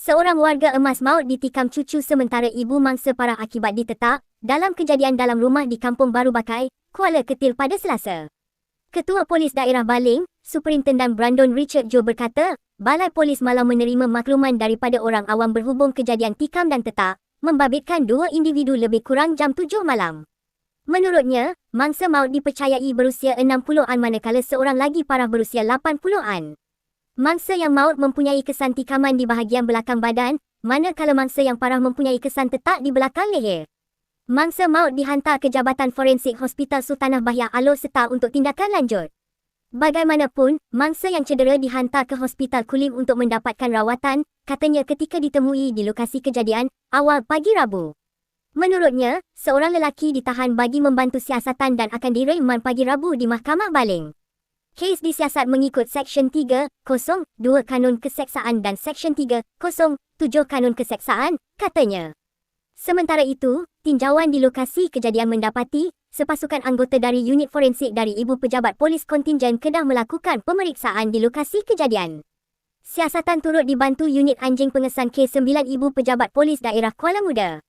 Seorang warga emas maut ditikam cucu sementara ibu mangsa parah akibat ditetak dalam kejadian dalam rumah di Kampung Baru Bakai, Kuala Ketil pada Selasa. Ketua Polis Daerah Baling, Superintendan Brandon Richard Joe berkata, Balai Polis malah menerima makluman daripada orang awam berhubung kejadian tikam dan tetak, membabitkan dua individu lebih kurang jam 7 malam. Menurutnya, mangsa maut dipercayai berusia 60-an manakala seorang lagi parah berusia 80-an. Mangsa yang maut mempunyai kesan tikaman di bahagian belakang badan, manakala mangsa yang parah mempunyai kesan tetak di belakang leher. Mangsa maut dihantar ke Jabatan Forensik Hospital Sultanah Bahya Alor Setar untuk tindakan lanjut. Bagaimanapun, mangsa yang cedera dihantar ke Hospital Kulim untuk mendapatkan rawatan, katanya ketika ditemui di lokasi kejadian awal pagi Rabu. Menurutnya, seorang lelaki ditahan bagi membantu siasatan dan akan direman pagi Rabu di Mahkamah Baling. Kes disiasat mengikut Seksyen 3.02 Kanun Keseksaan dan Seksyen 3.07 Kanun Keseksaan, katanya. Sementara itu, tinjauan di lokasi kejadian mendapati sepasukan anggota dari unit forensik dari Ibu Pejabat Polis Kontingen Kedah melakukan pemeriksaan di lokasi kejadian. Siasatan turut dibantu unit anjing pengesan K9 Ibu Pejabat Polis Daerah Kuala Muda.